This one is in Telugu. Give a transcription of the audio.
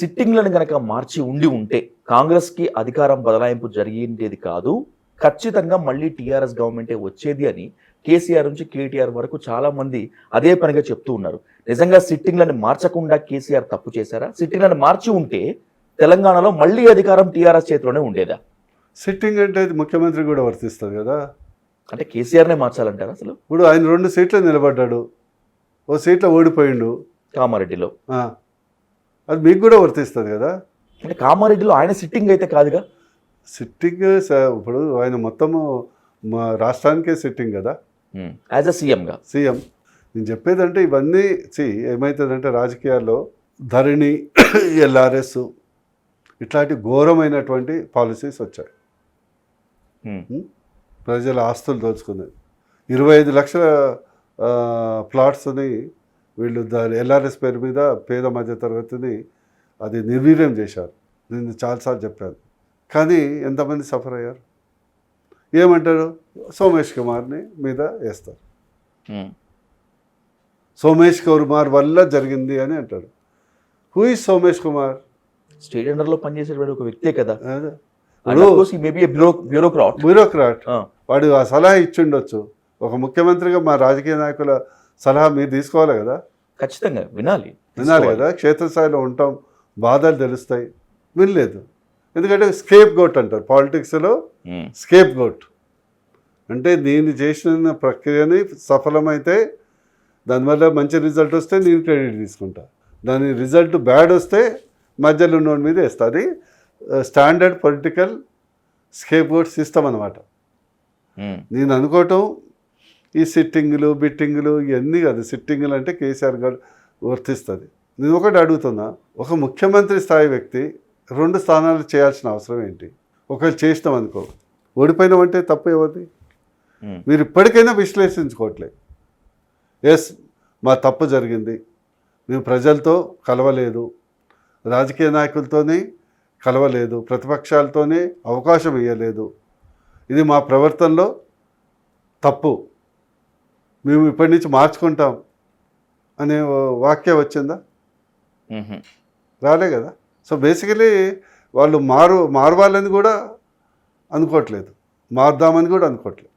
సిట్టింగ్లను గనక మార్చి ఉండి ఉంటే కాంగ్రెస్కి అధికారం బదలాయింపు జరిగేది కాదు ఖచ్చితంగా మళ్ళీ టీఆర్ఎస్ గవర్నమెంటే వచ్చేది అని కేసీఆర్ నుంచి కేటీఆర్ వరకు చాలా మంది అదే పనిగా చెప్తూ ఉన్నారు. నిజంగా సిట్టింగ్లను మార్చకుండా కేసీఆర్ తప్పు చేశారా? సిట్టింగ్లను మార్చి ఉంటే తెలంగాణలో మళ్ళీ అధికారం టీఆర్ఎస్ చేతిలోనే ఉండేదా? సిట్టింగ్ అంటే అది ముఖ్యమంత్రి కూడా వర్తిస్తుంది కదా. అంటే కేసీఆర్నే మార్చాలంటారా అసలు? ఇప్పుడు ఆయన రెండు సీట్లు నిలబడ్డాడు. ఓ సీట్లో ఓడిపోయిండు. కామారెడ్డిలో. అది మీకు కూడా వర్తిస్తుంది కదా? అంటే కామారెడ్డిలో ఆయన సిట్టింగ్ అయితే కాదుగా? సిట్టింగ్ ఇప్పుడు ఆయన మొత్తము మా రాష్ట్రానికే సిట్టింగ్ కదా? యాజ్ అ సీఎంగా సీఎం నేను చెప్పేదంటే ఇవన్నీ సి ఏమవుతుందంటే రాజకీయాల్లో ధరణి ఎల్ఆర్ఎస్ ఇట్లాంటి ఘోరమైనటువంటి పాలసీస్ వచ్చాయి. ఉం? ప్రజల ఆస్తులు దోచుకునేది ఇరవై ఐదు లక్షల ప్లాట్స్ని వీళ్ళు దాని ఎల్ఆర్ఎస్ పేరు మీద పేద మధ్యతరగతిని అది నిర్వీర్యం చేశారు. నేను చాలాసార్లు చెప్పాను. కానీ ఎంతమంది సఫర్ అయ్యారు? ఏమంటారు? సోమేష్ కుమార్ని మీద వేస్తారు. సోమేష్ కుమార్ వల్ల జరిగింది అని అంటాడు. Who is Somesh Kumar? State అండర్లో పనిచేసేటువంటి ఒక వ్యక్తే కదా. బ్యూరోక్రాట్ బ్యూరోక్రాట్ వాడు ఆ సలహా ఇచ్చిండొచ్చు. ఒక ముఖ్యమంత్రిగా మా రాజకీయ నాయకుల సలహా మీరు తీసుకోవాలి కదా? ఖచ్చితంగా వినాలి వినాలి కదా? క్షేత్రస్థాయిలో ఉంటాం బాధలు తెలుస్తాయి వినలేదు. ఎందుకంటే స్కేప్ గోట్ అంటారు పాలిటిక్స్లో స్కేప్ గోట్. అంటే నేను చేసిన ప్రక్రియని సఫలమైతే దానివల్ల మంచి రిజల్ట్ వస్తే నేను క్రెడిట్ తీసుకుంటా. దాని రిజల్ట్ బ్యాడ్ వస్తే మధ్యలో ఉన్నోడి మీద వేస్తా. అది standard political scapegoat system అనమాట నేను అనుకోవటం ఈ సిట్టింగులు బిట్టింగులు ఇవన్నీ కాదు. సిట్టింగులు అంటే కేసీఆర్ గారు వర్తిస్తుంది. నేను ఒకటి అడుగుతున్నా. ఒక ముఖ్యమంత్రి స్థాయి వ్యక్తి రెండు స్థానాలు చేయాల్సిన అవసరం ఏంటి? ఒకవేళ చేసినాం అనుకో. ఓడిపోయినామంటే తప్పు ఉమ్, మీరు ఇప్పటికైనా విశ్లేషించుకోవట్లే. ఎస్ మా తప్పు జరిగింది. మేము ప్రజలతో కలవలేదు. రాజకీయ నాయకులతోని కలవలేదు. ప్రతిపక్షాలతోనే అవకాశం ఇవ్వలేదు ఇది మా ప్రవర్తనలో తప్పు. మేము ఇప్పటి నుంచి మార్చుకుంటాం అనే వాక్యం వచ్చిందా. రాలే కదా. సో బేసికలీ వాళ్ళు మారు మారవాలని కూడా అనుకోవట్లేదు. మారుదామని కూడా అనుకోవట్లేదు.